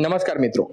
નમસ્કાર મિત્રો.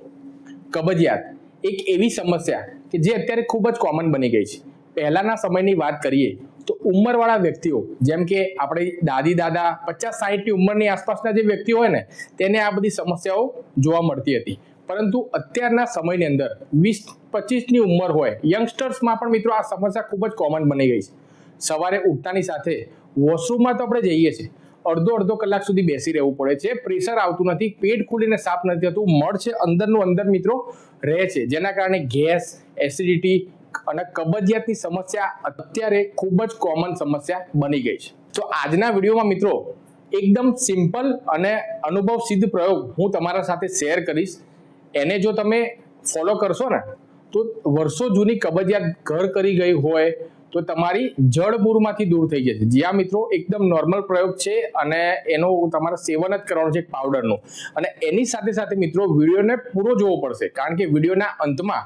કબજિયાત. એક એવી સમસ્યા કે જે અત્યારે ખૂબ જ કોમન બની ગઈ છે. પહેલાના સમયની વાત કરીએ તો ઉંમરવાળા વ્યક્તિઓ, જેમ કે આપણે દાદી, દાદા, પચાસ, સાહીઠની ઉંમરની આસપાસના જે વ્યક્તિઓ હોય ને, તેને આ બધી સમસ્યાઓ જોવા મળતી હતી. પરંતુ અત્યારના સમયની અંદર વીસ, પચીસની ઉંમર હોય યંગસ્ટર્સમાં પણ મિત્રો આ સમસ્યા ખૂબ જ કોમન બની ગઈ છે. સવારે ઉઠતાની સાથે વોશરૂમમાં તો આપણે જઈએ છીએ. અડધો અડધો કલાક સુધી બેસી રહેવું પડે છે. પ્રેશર આવતું નથી, પેટ ખુલીને સાફ નથી થતું, મળ છે, અંદરનું અંદર મિત્રો રહે છે. જેના કારણે ગેસ, એસિડિટી અને કબજિયાતની સમસ્યા અત્યારે ખૂબ જ કોમન સમસ્યા બની ગઈ છે. તો આજના વિડીયોમાં મિત્રો એકદમ સિમ્પલ અને અનુભવ સિદ્ધ પ્રયોગ હું તમારા સાથે શેર કરીશ. એને જો તમે ફોલો કરશો ને, તો વર્ષો જૂની કબજિયાત ઘર કરી ગઈ હોય તો તમારી જળબૂરમાંથી દૂર થઈ જશે. જ્યાં મિત્રો, એકદમ નોર્મલ પ્રયોગ છે અને એનો તમારે સેવન જ કરવાનું છે પાવડરનું અને એની સાથે સાથે, મિત્રો, વિડીયોને પૂરો જોવો પડશે. કારણ કે વિડીયોના અંતમાં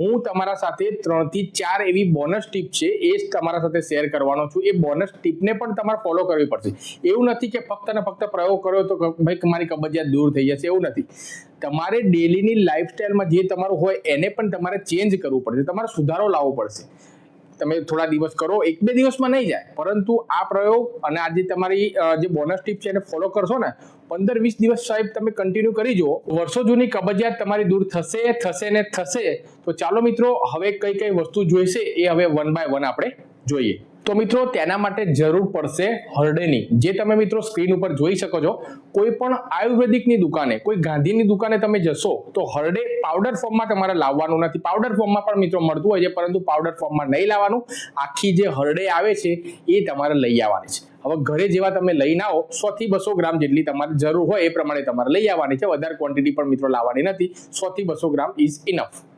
હું તમારા સાથે ત્રણથી ચાર એવી બોનસ ટીપ છે એ જ તમારા સાથે શેર કરવાનો છું. એ બોનસ ટીપને પણ તમારે ફોલો કરવી પડશે. એવું નથી કે ફક્ત ને ફક્ત પ્રયોગ કર્યો તો ભાઈ, મારી કબજિયાત દૂર થઈ જશે. એવું નથી. તમારે ડેલીની લાઈફસ્ટાઈલમાં જે તમારું હોય, એને પણ તમારે ચેન્જ કરવું પડશે. તમારે સુધારો લાવવો પડશે. તમે થોડા દિવસ કરો, એક બે દિવસમાં નહીં જાય. પરંતુ આ પ્રયોગ અને આ જે તમારી જે બોનસ ટીપ છે એને ફોલો કરશો ને, પંદર વીસ દિવસ સાહેબ તમે કન્ટિન્યુ કરી જુઓ. વર્ષો જૂની કબજિયાત તમારી દૂર થશે થશે ને થશે. તો ચાલો મિત્રો, હવે કઈ કઈ વસ્તુ જોઈશે એ હવે વન બાય વન આપણે જોઈએ. તો મિત્રો તેના માટે જરૂર પડશે હરડેની. જે તમે મિત્રો સ્ક્રીન ઉપર જોઈ શકો છો, કોઈ પણ આયુર્વેદિકની દુકાને, કોઈ ગાંધીની દુકાને તમે જશો, તો હરડે પાવડર ફોર્મમાં તમારે લાવવાનું નથી. પાવડર ફોર્મમાં પણ મિત્રો મળતું હોય છે, પરંતુ પાવડર ફોર્મમાં નહીં લાવવાનું. આખી જે હરડે આવે છે, એ તમારે લઈ આવવાની છે. હવે ઘરે જેવા તમે લઈને આવો સો થી બસો ગ્રામ જેટલી તમારે જરૂર હોય એ પ્રમાણે તમારે લઈ આવવાની છે. વધારે ક્વોન્ટિટી પણ મિત્રો લાવવાની નથી. સો થી બસો ગ્રામ ઇઝ ઇનફ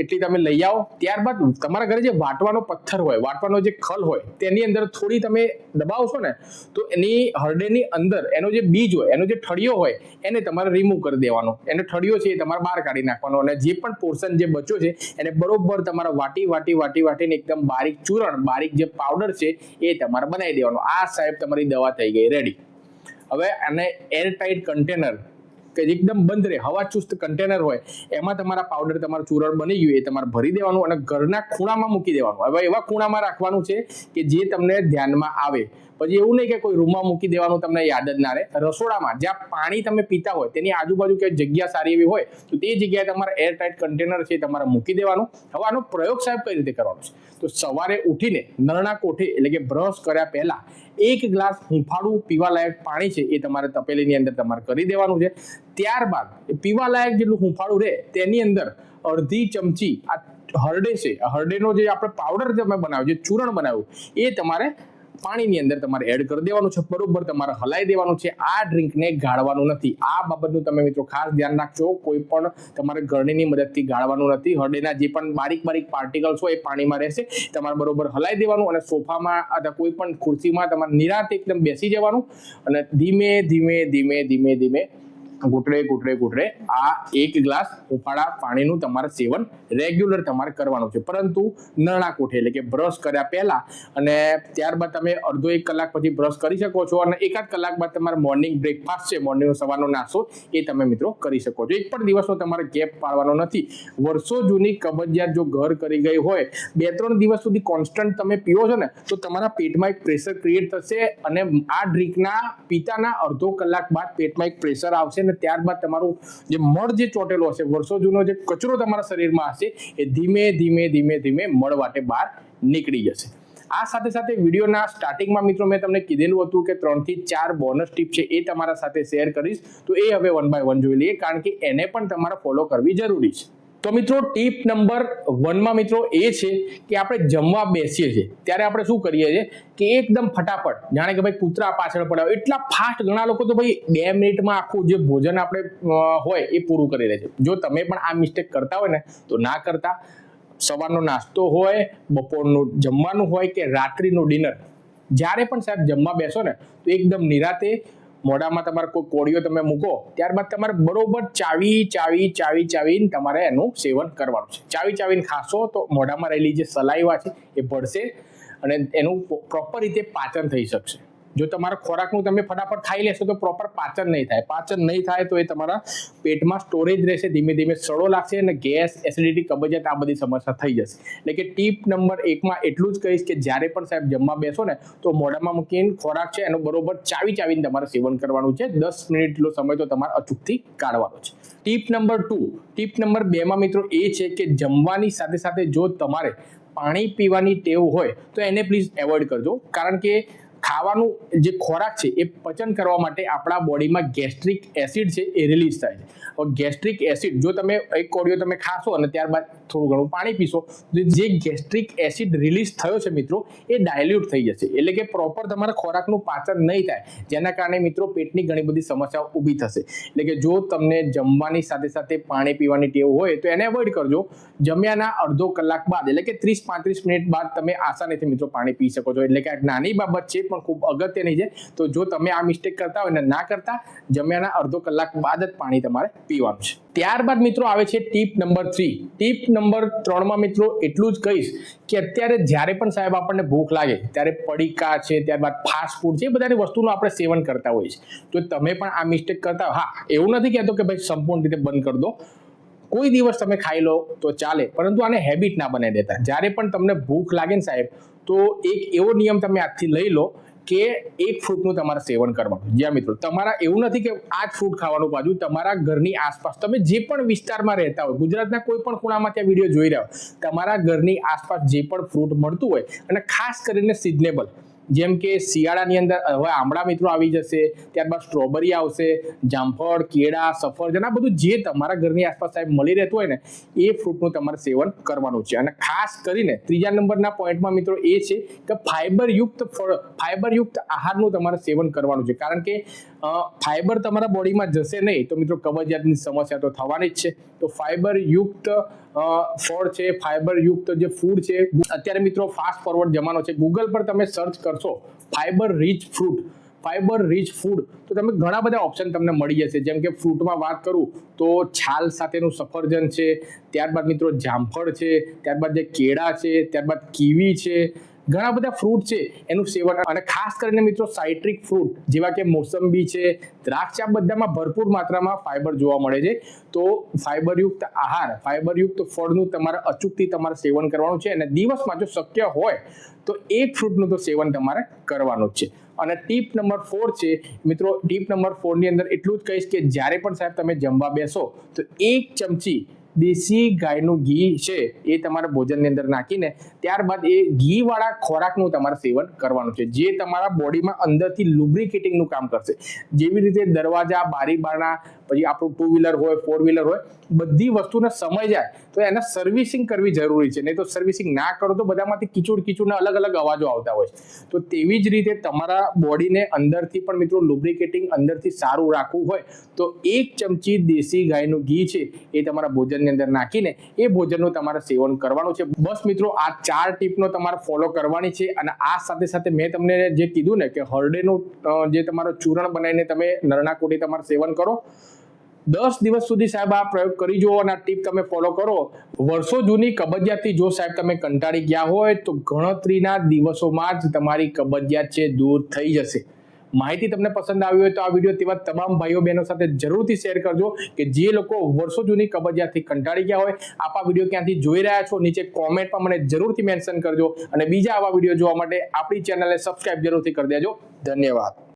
એટલી તમે લઈ આવો. ત્યારબાદ તમારા ઘરે જે વાટવાનો પથ્થર હોય, વાટવાનો જે ખલ હોય, તેની અંદર થોડી તમે દબાવશો ને, તો એની હરડેની અંદર એનો જે બીજ હોય, એનો જે ઠળિયો હોય, એને તમારે રિમૂવ કરી દેવાનો. એનો ઠળિયો છે એ તમારે બહાર કાઢી નાખવાનો અને જે પણ પોર્શન જે બચ્યો છે, એને બરોબર તમારા વાટી વાટી વાટી, વાટીને એકદમ બારીક ચૂરણ, બારીક જે પાવડર છે એ તમારે બનાવી દેવાનો. આ સાહેબ તમારી દવા થઈ ગઈ. રેડી હવે આને એર ટાઈટ કન્ટેનર કે એકદમ બંધ રહે, હવા ચુસ્ત કન્ટેનર હોય, એમાં તમારા પાવડર તમારું ચૂરણ બની ગયું, એ તમારે ભરી દેવાનું અને ઘરના ખૂણામાં મૂકી દેવાનું. હવે એવા ખૂણામાં રાખવાનું છે કે જે તમને ધ્યાનમાં આવે. પછી એવું નહીં કે કોઈ રૂમમાં મૂકી દેવાનું તમને યાદ જ ના રહે. રસોડામાં જ્યાં પાણી તમે પીતા હોય, તેની આજુબાજુ કે જગ્યા સારી એવી હોય, તો તે જગ્યાએ તમારે એર ટાઈટ કન્ટેનર છે તમારે મૂકી દેવાનું. હવે આનો પ્રયોગ સાહેબ કઈ રીતે કરવાનો છે? તો સવારે ઉઠીને નરણા કોઠે, એટલે કે બ્રશ કર્યા પહેલા, એક ગ્લાસ હુંફાળું પીવાલાયક પાણી છે એ તમારે તપેલીની અંદર તમારે કરી દેવાનું છે. ત્યારબાદ પીવાલાયક જેટલું હુંફાળું રહે તેની અંદર અડધી ચમચી આ હરડે છે. હરડેનો જે આપણે પાવડર તમે બનાવ્યો, જે ચૂરણ બનાવ્યું, એ તમારે પાણીની અંદર તમારે એડ કરી દેવાનું છે. બરોબર, તમારે હલાઈ દેવાનું છે. આ ડ્રિંકને ગાળવાનું નથી. આ બાબતનું તમે મિત્રો ખાસ ધ્યાન રાખજો. કોઈ પણ તમારે ગરણીની મદદથી ગાળવાનું નથી. હળદેના જે પણ બારીક બારીક પાર્ટિકલ્સ હોય એ પાણીમાં રહેશે. તમારે બરોબર હલાઈ દેવાનું અને સોફામાં અથવા કોઈ પણ ખુરશીમાં તમારે નિરાંત એકદમ બેસી જવાનું અને ધીમે ધીમે ધીમે ધીમે ધીમે ઘૂંટડે ઘૂંટડે ઘૂંટડે આ એક ગ્લાસ ઉફાળા પાણીનું તમારે સેવન રેગ્યુલર તમારે કરવાનું છે. પરંતુ નરણા કોઠે એટલે કે બ્રશ કર્યા પહેલા અને ત્યારબાદ તમે અડધો એક કલાક પછી બ્રશ કરી શકો છો અને એકાદ કલાક બાદ તમારે મોર્નિંગ બ્રેકફાસ્ટ છે મોર્નિંગનો સવારનો નાસ્તો એ તમે મિત્રો કરી શકો છો. એક પણ દિવસનો તમારે ગેપ પાડવાનો નથી. વર્ષો જૂની કબજિયાત જો ઘર કરી ગઈ હોય, બે, ત્રણ દિવસ સુધી કોન્સ્ટન્ટ તમે પીવો છો ને, તો તમારા પેટમાં એક પ્રેશર ક્રિએટ થશે અને આ ડ્રિંકના પીતાના અડધો કલાક બાદ પેટમાં એક પ્રેશર આવશે ને ત્યારબાદ તમારું જે મળ જે ચોટેલો હશે, વર્ષો જૂનો જે કચરો તમારા શરીરમાં હશે, એ ધીમે ધીમે ધીમે ધીમે મળ વાટે બહાર નીકળી જશે. આ સાથે સાથે વિડીયોના સ્ટાર્ટિંગમાં મિત્રો મેં તમને કીધેલું હતું કે ત્રણથી ચાર બોનસ ટીપ છે એ તમારા સાથે શેર કરીશ. તો એ હવે વન બાય વન જોઈ લઈએ, કારણ કે એને પણ તમારે ફોલો કરવી જરૂરી છે. તો મિત્રો ટીપ નંબર વનમાં મિત્રો એ છે કે આપણે જમવા બેસીએ છીએ. ત્યારે આપણે શું કરીએ છીએ કે એકદમ ફટાફટ, જાણે કે ભાઈ કૂતરા પાછળ પડ્યા એટલા ફાસ્ટ ઘણા લોકો તો ભાઈ બે મિનિટમાં આખું જે ભોજન આપણે હોય એ પૂરું કરી દે છે. જો તમે પણ આ મિસ્ટેક કરતા હોય ને, તો ના કરતા. સવારનો નાસ્તો હોય, બપોરનું જમવાનું હોય કે રાત્રિનું ડિનર જ્યારે પણ સાહેબ જમવા બેસો ને, તો એકદમ નિરાતે મોઢામાં તમારે કોઈ કોળીઓ તમે મૂકો, ત્યારબાદ તમારે બરોબર ચાવી ચાવી ચાવી, ચાવીને તમારે એનું સેવન કરવાનું છે. ચાવી, ચાવીને ખાશો તો મોઢામાં રહેલી જે સલાઈવા છે એ ભળશે અને એનું પ્રોપર રીતે પાચન થઈ શકશે. જો તમારા ખોરાકનું તમે ફટાફટ ખાઈ લેશો તો પ્રોપર પાચન નહીં થાય. પાચન નહીં થાય તો એ તમારા પેટમાં સ્ટોરેજ રહેશે, ધીમે ધીમે સડો લાગશે અને ગેસ એસિડિટી કબજિયાત આ બધી સમસ્યા થઈ જશે. એટલે કે ટીપ નંબર એકમાં એટલું જ કહીશ કે જ્યારે પણ સાહેબ જમવા બેસો ને, તો મોઢામાં મૂકીને ખોરાક છે એનો બરોબર ચાવી ચાવીને તમારે સેવન કરવાનું છે. દસ મિનિટનો સમય તો તમારે અચૂકથી કાઢવાનો છે. Tip number two tip number બેમાં મિત્રો એ છે કે જમવાની સાથે સાથે જો તમારે પાણી પીવાની ટેવ હોય તો એને પ્લીઝ એવોઇડ કરજો. કારણ કે ખાવાનું જે ખોરાક છે એ પચન કરવા માટે આપણા બોડીમાં ગેસ્ટ્રિક એસિડ છે એ રિલીઝ થાય છે. ગેસ્ટ્રિક એસિડ જો તમે એક કોળિયો તમે ખાશો અને ત્યારબાદ થોડું ઘણું પાણી પીશો, તો જે ગેસ્ટ્રિક એસિડ રિલીઝ થયો છે મિત્રો, એ ડાયલ્યુટ થઈ જશે. એટલે કે પ્રોપર તમારા ખોરાકનું પાચન નહીં થાય. જેના કારણે મિત્રો પેટની ઘણી બધી સમસ્યાઓ ઊભી થશે. એટલે કે જો તમને જમવાની સાથે સાથે પાણી પીવાની ટેવ હોય, તો એને અવોઇડ કરજો. જમ્યાના અડધો કલાક બાદ, એટલે કે ત્રીસ પાંત્રીસ મિનિટ બાદ તમે આસાનીથી મિત્રો પાણી પી શકો છો. એટલે કે આ નાની બાબત છે પણ ખૂબ અગત્યની છે. તો જો તમે આ મિસ્ટેક કરતા હોય ને ના કરતા, જમ્યાના અડધો કલાક બાદ જ પાણી તમારે પીવાનું છે. ત્યારબાદ મિત્રો આવે છે tip number three tip number ત્રણમાં મિત્રો એટલું જ કહીશ કે અત્યારે જ્યારે પણ સાહેબ આપણને ભૂખ લાગે, ત્યારે પડીકા છે, ત્યારબાદ ફાસ્ટ ફૂડ છે, એ બધાની વસ્તુનું આપણે સેવન કરતા હોઈએ છીએ. તો તમે પણ આ મિસ્ટેક કરતા હા, એવું નથી કહેતો કે ભાઈ સંપૂર્ણ રીતે બંધ કરી દો. કોઈ દિવસ તમે ખાઈ લો તો ચાલે, પરંતુ આને હેબિટ ના બનાવી દેતા. જ્યારે પણ તમને ભૂખ લાગે ને સાહેબ તો એક એવો નિયમ તમે આજથી લઈ લો કે એક ફ્રૂટનું તમારે સેવન કરવાનું. જ્યાં મિત્રો, તમારા એવું નથી કે આ જ ફ્રૂટ ખાવાનું બાજુ, તમારા ઘરની આસપાસ, તમે જે પણ વિસ્તારમાં રહેતા હોય, ગુજરાતના કોઈ પણ ખૂણામાં ત્યાં વીડિયો જોઈ રહ્યા હોય, તમારા ઘરની આસપાસ જે પણ ફ્રૂટ મળતું હોય, અને ખાસ કરીને સિઝનેબલ જેમ કે શિયાળાની અંદર, હવે આમળા મિત્રો આવી જશે, ત્યારબાદ સ્ટ્રોબેરી આવશે, જામફળ, કેળા સફરજન આ બધું જે તમારા ઘરની આસપાસ સાહેબ મળી રહેતું હોય ને, એ ફ્રૂટનું તમારે સેવન કરવાનું છે. અને ખાસ કરીને ત્રીજા નંબરના પોઈન્ટમાં મિત્રો એ છે કે ફાઈબરયુક્ત ફળ, ફાઈબરયુક્ત આહારનું તમારે સેવન કરવાનું છે. કારણ કે ફાઈબર તમારા બોડીમાં જશે નહીં. તો મિત્રો કબજિયાતની સમસ્યા તો થવાની જ છે. તો ફાઈબર યુક્ત ફળ છે ફાઈબર યુક્ત જે ફૂડ છે અત્યારે મિત્રો ફાસ્ટ ફોરવર્ડ જમાનો છે. ગૂગલ પર તમે સર્ચ કરશો fibre rich fruit fibre rich food તો તમે ઘણા બધા ઓપ્શન તમને મળી જશે. જેમ કે ફ્રૂટમાં વાત કરું, તો છાલ સાથેનું સફરજન છે, ત્યારબાદ મિત્રો જામફળ છે, ત્યારબાદ જે કેળા છે, ત્યારબાદ કીવી છે ઘણા બધા ફ્રૂટ છે એનું સેવન અને ખાસ કરીને મિત્રો સાઇટ્રિક ફ્રૂટ જેવા કે મોસંબી છે, દ્રાક્ષ બધામાં ભરપૂર માત્રામાં ફાઈબર જોવા મળે છે. તો ફાઈબરયુક્ત આહાર ફાઈબરયુક્ત ફળનું તમારે અચૂકથી તમારે સેવન કરવાનું છે અને દિવસમાં જો શક્ય હોય તો એક ફ્રૂટનું તો સેવન તમારે કરવાનું જ છે. અને ટીપ નંબર ફોર છે, મિત્રો ટીપ નંબર ફોરની અંદર એટલું જ કહીશ કે જ્યારે પણ સાહેબ તમે જમવા બેસો તો એક ચમચી દેશી ગાયનું ઘી છે એ તમારા ભોજનની અંદર નાખીને ત્યારબાદ એ ઘીવાળા ખોરાકનું તમારે સેવન કરવાનું છે. જે તમારા બોડીમાં અંદરથી લુબ્રિકેટિંગનું કામ કરશે. જેવી રીતે દરવાજા, બારી બારણા પછી આપણું ટુ વ્હીલર હોય ફોર વ્હીલર હોય, બધી વસ્તુને સમય જાય, તો એને સર્વિસિંગ કરવી જરૂરી છે. નહીં તો સર્વિસિંગ ના કરો તો બધામાંથી કિચુડ કિચુડના અલગ અલગ અવાજો આવતા હોય છે. તો તેવી જ રીતે તમારા બોડીને અંદરથી પણ મિત્રો લુબ્રિકેટિંગ અંદરથી સારું રાખવું હોય, તો એક ચમચી દેશી ગાયનું ઘી છે, એ તમારા ભોજનની અંદર નાખીને એ ભોજનનું તમારે સેવન કરવાનું છે. બસ મિત્રો, આ ચાર ટીપનો તમારે ફોલો કરવાની છે અને આ સાથે સાથે મેં તમને જે કીધું ને કે હરડેનું જે તમારું ચૂરણ બનાવીને તમે નરણા કોટી તમારે સેવન કરો દસ દિવસ સુધી સાહેબ આ પ્રયોગ કરી જુઓ અને ટીપ તમે ફોલો કરો. વર્ષો જૂની કબજિયાતથી જો સાહેબ તમે કંટાળી ગયા હોય તો ગણતરીના દિવસોમાં જ તમારી કબજિયાત છે દૂર થઈ જશે. માહિતી તમને પસંદ આવી હોય તો આ વીડિયો તેવા તમામ ભાઈઓ બહેનો સાથે જરૂરથી શેર કરજો કે જે લોકો વર્ષો જૂની કબજિયાતથી કંટાળી ગયા હોય, આપ આ વીડિયો ક્યાંથી જોઈ રહ્યા છો નીચે કોમેન્ટમાં મને જરૂરથી મેન્શન કરજો અને બીજા આવા વીડિયો જોવા માટે આપણી ચેનલને સબસ્ક્રાઈબ જરૂરથી કરી દેજો. ધન્યવાદ.